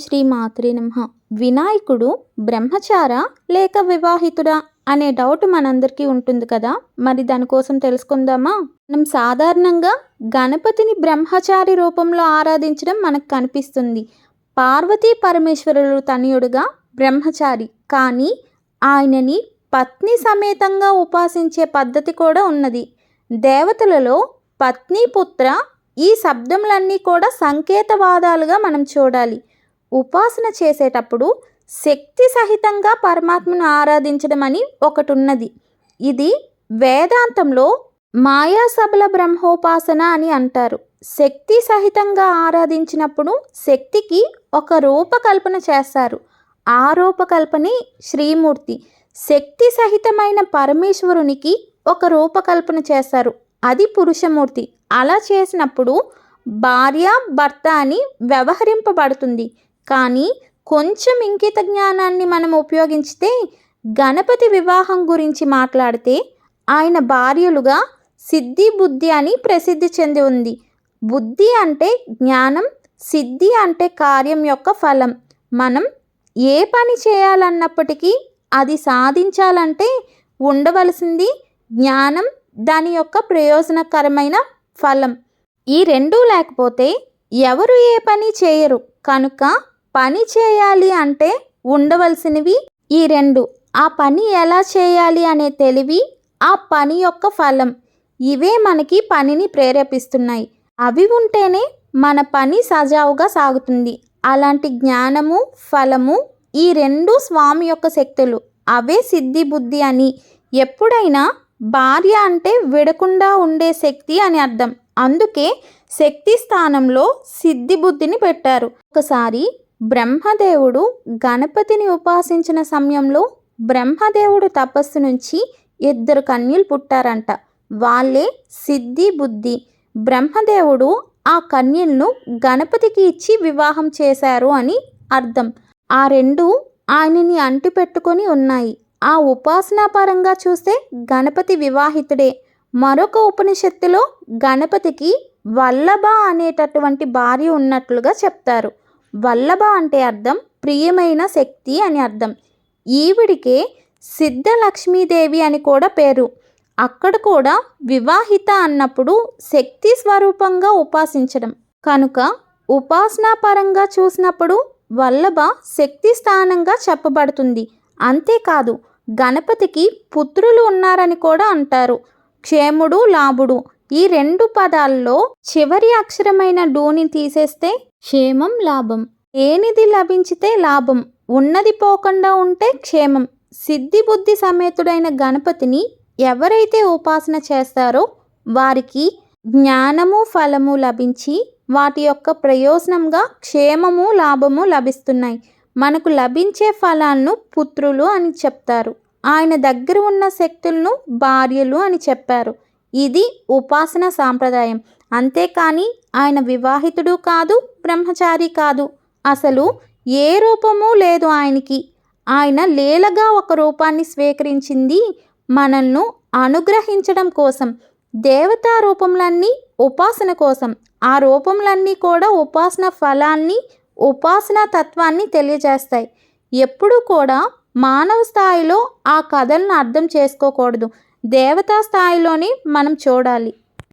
శ్రీ మాత్రే నమ. వినాయకుడు బ్రహ్మచార లేక వివాహితుడా అనే డౌట్ మనందరికీ ఉంటుంది కదా? మరి దానికోసం తెలుసుకుందామా? మనం సాధారణంగా గణపతిని బ్రహ్మచారి రూపంలో ఆరాధించడం మనకు కనిపిస్తుంది. పార్వతీ పరమేశ్వరుడు తనయుడుగా బ్రహ్మచారి. కానీ ఆయనని పత్ని సమేతంగా ఉపాసించే పద్ధతి కూడా ఉన్నది. దేవతలలో పత్ని పుత్ర ఈ శబ్దములన్నీ కూడా సంకేతవాదాలుగా మనం చూడాలి. ఉపాసన చేసేటప్పుడు శక్తి సహితంగా పరమాత్మను ఆరాధించడం అని ఒకటి ఉన్నది ఇది వేదాంతంలో మాయాసబల బ్రహ్మోపాసన అని అంటారు. శక్తి సహితంగా ఆరాధించినప్పుడు శక్తికి ఒక రూపకల్పన చేస్తారు. ఆ రూపకల్పనే శ్రీమూర్తి. శక్తి సహితమైన పరమేశ్వరునికి ఒక రూపకల్పన చేస్తారు. అది పురుషమూర్తి. అలా చేసినప్పుడు భార్య భర్త అని వ్యవహరింపబడుతుంది. కానీ కొంచెం ఇంకిత జ్ఞానాన్ని మనం ఉపయోగించితే గణపతి వివాహం గురించి మాట్లాడితే ఆయన భార్యలుగా సిద్ధి బుద్ధి అని ప్రసిద్ధి చెంది ఉంది. బుద్ధి అంటే జ్ఞానం సిద్ధి అంటే కార్యం యొక్క ఫలం. మనం ఏ పని చేయాలన్నప్పటికీ అది సాధించాలంటే ఉండవలసింది జ్ఞానం దాని యొక్క ప్రయోజనకరమైన ఫలం. ఈ రెండూ లేకపోతే ఎవరు ఏ పని చేయరు. కనుక పని చేయాలి అంటే ఉండవలసినవి ఈ రెండు. ఆ పని ఎలా చేయాలి అనే తెలివి ఆ పని యొక్క ఫలం. ఇవే మనకి పనిని ప్రేరేపిస్తున్నాయి. అవి ఉంటేనే మన పని సజావుగా సాగుతుంది. అలాంటి జ్ఞానము ఫలము ఈ రెండు స్వామి యొక్క శక్తులు. అవే సిద్ధి బుద్ధి అని. ఎప్పుడైనా భార్య అంటే విడకుండా ఉండే శక్తి అని అర్థం. అందుకే శక్తి స్థానంలో సిద్ధి బుద్ధిని పెట్టారు. ఒకసారి బ్రహ్మదేవుడు గణపతిని ఉపాసించిన సమయంలో బ్రహ్మదేవుడు తపస్సు నుంచి ఇద్దరు కన్యలు పుట్టారంట. వాళ్ళే సిద్ధి బుద్ధి. బ్రహ్మదేవుడు ఆ కన్యలను గణపతికి ఇచ్చి వివాహం చేశారు అని అర్థం. ఆ రెండు ఆయనని అంటిపెట్టుకొని ఉన్నాయి. ఆ ఉపాసనా పరంగా చూస్తే గణపతి వివాహితుడే. మరొక ఉపనిషత్తులో గణపతికి వల్లభ అనేటటువంటి భార్య ఉన్నట్లుగా చెప్తారు. వల్లభ అంటే అర్థం ప్రియమైన శక్తి అని అర్థం. ఈవిడికే సిద్ధ లక్ష్మీదేవి అని కూడా పేరు. అక్కడ కూడా వివాహిత అన్నప్పుడు శక్తి స్వరూపంగా ఉపాసించడం. కనుక ఉపాసనా పరంగా చూసినప్పుడు వల్లభ శక్తి స్థానంగా చెప్పబడుతుంది. అంతేకాదు గణపతికి పుత్రులు ఉన్నారని కూడా అంటారు. క్షేముడు లాభుడు. ఈ రెండు పదాల్లో చివరి అక్షరమైన డూని తీసేస్తే క్షేమం లాభం. ఏనిది లభించితే లాభం. ఉన్నది పోకుండా ఉంటే క్షేమం. సిద్ధి బుద్ధి సమేతుడైన గణపతిని ఎవరైతే ఉపాసన చేస్తారో వారికి జ్ఞానము ఫలము లభించి వాటి యొక్క ప్రయోజనంగా క్షేమము లాభము లభిస్తున్నాయి. మనకు లభించే ఫలాలను పుత్రులు అని చెప్తారు. ఆయన దగ్గర ఉన్న శక్తులను భార్యలు అని చెప్పారు. ఇది ఉపాసన సాంప్రదాయం. అంతేకాని ఆయన వివాహితుడు కాదు బ్రహ్మచారి కాదు. అసలు ఏ రూపము లేదు ఆయనకి. ఆయన లీలగా ఒక రూపాన్ని స్వీకరించింది మనల్ని అనుగ్రహించడం కోసం. దేవతా రూపములన్నీ ఉపాసన కోసం. ఆ రూపములన్నీ కూడా ఉపాసన ఫలాన్ని ఉపాసన తత్వాన్ని తెలియజేస్తాయి. ఎప్పుడూ కూడా మానవ స్థాయిలో ఆ కథలను అర్థం చేసుకోకూడదు. దేవతా స్థాయిలోని మనం చూడాలి.